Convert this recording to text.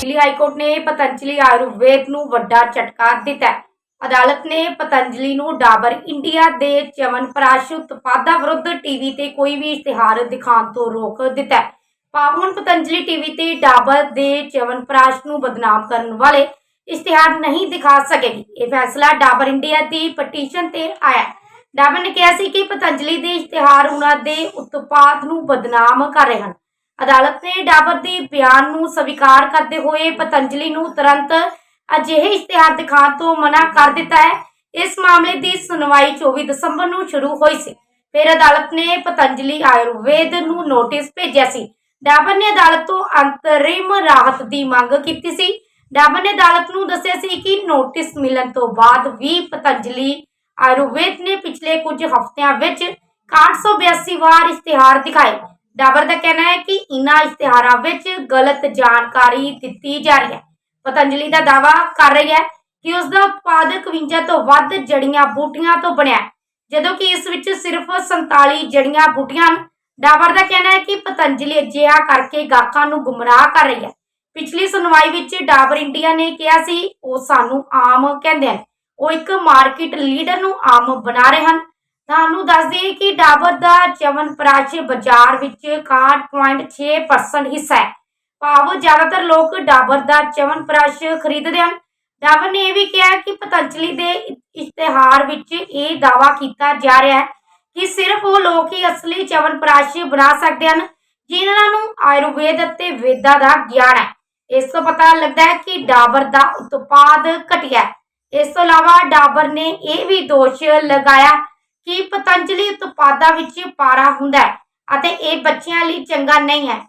Delhi high court ਨੇ ਪਤੰਜਲੀ ਆਯੁਰਵੇਦ ਨੂੰ ਵੱਡਾ ਝਟਕਾ ਦਿੱਤਾ ਅਦਾਲਤ ਨੇ ਪਤੰਜਲੀ ਨੂੰ ਡਾਬਰ ਇੰਡੀਆ ਦੇ ਚਵਨਪ੍ਰਾਸ਼ ਉਤਪਾਦਾਂ ਵਿਰੁੱਧ ਟੀਵੀ ਤੇ ਕੋਈ ਵੀ ਇਸ਼ਤਿਹਾਰ ਦਿਖਾਉਣ ਤੋਂ ਰੋਕ ਦਿੱਤਾ ਪਾਵਨ ਪਤੰਜਲੀ ਟੀਵੀ ਤੇ ਡਾਬਰ ਦੇ ਚਵਨਪ੍ਰਾਸ਼ ਨੂੰ ਬਦਨਾਮ ਕਰਨ ਵਾਲੇ ਇਸ਼ਤਿਹਾਰ ਨਹੀਂ ਦਿਖਾ ਸਕੇਗੀ। ਇਹ ਫੈਸਲਾ ਡਾਬਰ ਇੰਡੀਆ ਦੀ ਪਟੀਸ਼ਨ ਤੇ ਆਇਆ ਡਾਬਰ ਨੇ ਕਿਹਾ ਸੀ ਕਿ ਪਤੰਜਲੀ ਦੇ ਇਸ਼ਤਿਹਾਰ ਉਹਨਾਂ ਦੇ ਉਤਪਾਦ ਨੂੰ ਬਦਨਾਮ ਕਰ ਰਹੇ ਹਨ। ਅਦਾਲਤ ਨੇ ਡਾਬਰ ਦੇ ਬਿਆਨ ਨੂੰ ਸਵੀਕਾਰ ਕਰਦੇ ਹੋਏ ਪਤੰਜਲੀ ਨੂੰ ਤੁਰੰਤ ਅਜਿਹੇ ਇਸ਼ਤਿਹਾਰ ਦਿਖਾਉਣ ਤੋਂ ਮਨਾ ਕਰ ਦਿੱਤਾ ਹੈ। ਇਸ ਮਾਮਲੇ ਦੀ ਸੁਣਵਾਈ 24 ਦਸੰਬਰ ਨੂੰ ਸ਼ੁਰੂ ਹੋਈ ਸੀ। ਫਿਰ ਅਦਾਲਤ ਨੇ ਪਤੰਜਲੀ ਆਯੁਰਵੇਦ ਨੂੰ ਨੋਟਿਸ ਭੇਜਿਆ ਸੀ। ਡਾਬਰ ਨੇ ਅਦਾਲਤ ਤੋਂ ਅੰਤਰਿਮ ਰਾਹਤ ਦੀ ਮੰਗ ਕੀਤੀ ਸੀ। ਡਾਬਰ ਨੇ ਅਦਾਲਤ ਨੂੰ ਦੱਸਿਆ ਸੀ ਕਿ ਨੋਟਿਸ ਮਿਲਣ ਤੋਂ ਬਾਅਦ ਵੀ ਪਤੰਜਲੀ ਆਯੁਰਵੇਦ ਨੇ ਪਿਛਲੇ ਕੁਝ ਹਫ਼ਤਿਆਂ ਵਿੱਚ 882 ਵਾਰ ਇਸ਼ਤਿਹਾਰ ਦਿਖਾਏ। ਡਾਬਰ ਦਾ ਕਹਿਣਾ ਹੈ ਕਿ ਇਨ੍ਹਾਂ ਇਸ਼ਤਿਹਾਰਾਂ ਵਿੱਚ ਗਲਤ ਜਾਣਕਾਰੀ ਦਿੱਤੀ ਜਾ ਰਹੀ ਹੈ। ਪਤੰਜਲੀ ਦਾ ਦਾਅਵਾ ਕਰ ਰਹੀ ਹੈ ਕਿ ਉਸ ਦਾ ਉਤਪਾਦ 51 ਤੋਂ ਵੱਧ ਜੜੀਆਂ ਬੂਟੀਆਂ ਤੋਂ ਬਣਿਆ ਜਦੋਂ ਕਿ ਇਸ ਵਿੱਚ ਸਿਰਫ 47 ਜੜੀਆਂ ਬੂਟੀਆਂ ਹਨ, ਡਾਬਰ ਦਾ ਕਹਿਣਾ ਹੈ ਕਿ ਪਤੰਜਲੀ ਅਜਿਹਾ ਕਰਕੇ ਗਾਹਕਾਂ ਨੂੰ ਗੁੰਮਰਾਹ ਕਰ ਰਹੀ ਹੈ। ਪਿਛਲੀ ਸੁਣਵਾਈ ਵਿੱਚ ਡਾਬਰ ਇੰਡੀਆ ਨੇ ਕਿਹਾ ਸੀ, ਉਹ ਸਾਨੂੰ ਆਮ ਕਹਿੰਦੇ ਹਨ। ਉਹ ਇੱਕ ਮਾਰਕੀਟ ਲੀਡਰ ਨੂੰ ਆਮ ਬਣਾ ਰਹੇ ਹਨ। ਤੁਹਾਨੂੰ ਦੱਸ ਦਈਏ ਕਿ ਡਾਬਰ ਦਾ ਚਵਨਪ੍ਰਾਸ਼ ਬਾਜ਼ਾਰ ਵਿੱਚ 61.6% ਹਿੱਸਾ ਹੈ। ਭਾਵ ਜ਼ਿਆਦਾਤਰ ਲੋਕ ਡਾਬਰ ਦਾ ਚਵਨਪ੍ਰਾਸ਼ ਖਰੀਦਦੇ ਹਨ। ਡਾਬਰ ਨੇ ਇਹ ਵੀ ਕਿਹਾ ਕਿ ਪਤੰਜਲੀ ਦੇ ਇਸ਼ਤਿਹਾਰ ਵਿੱਚ ਇਹ ਦਾਵਾ ਕੀਤਾ ਜਾ ਰਿਹਾ ਹੈ ਕਿ ਸਿਰਫ ਉਹ ਲੋਕ ਹੀ ਅਸਲੀ ਚਵਨਪ੍ਰਾਸ਼ ਬਣਾ ਸਕਦੇ ਹਨ, ਜਿਨ੍ਹਾਂ ਨੂੰ ਆਯੁਰਵੇਦ ਅਤੇ ਵੇਦਾਂ ਦਾ ਗਿਆਨ ਹੈ। ਇਸ ਤੋਂ ਪਤਾ ਲੱਗਦਾ ਹੈ ਕਿ ਡਾਬਰ ਦਾ ਉਤਪਾਦ ਘਟੀਆ ਹੈ। ਇਸ ਤੋਂ ਇਲਾਵਾ ਡਾਬਰ ਨੇ ਇਹ ਵੀ ਦੋਸ਼ ਲਗਾਇਆ ਕਿ ਪਤੰਜਲੀ ਉਤਪਾਦਾਂ ਵਿੱਚ ਪਾਰਾ ਹੁੰਦਾ ਹੈ ਅਤੇ ਇਹ ਬੱਚਿਆਂ ਲਈ ਚੰਗਾ ਨਹੀਂ ਹੈ?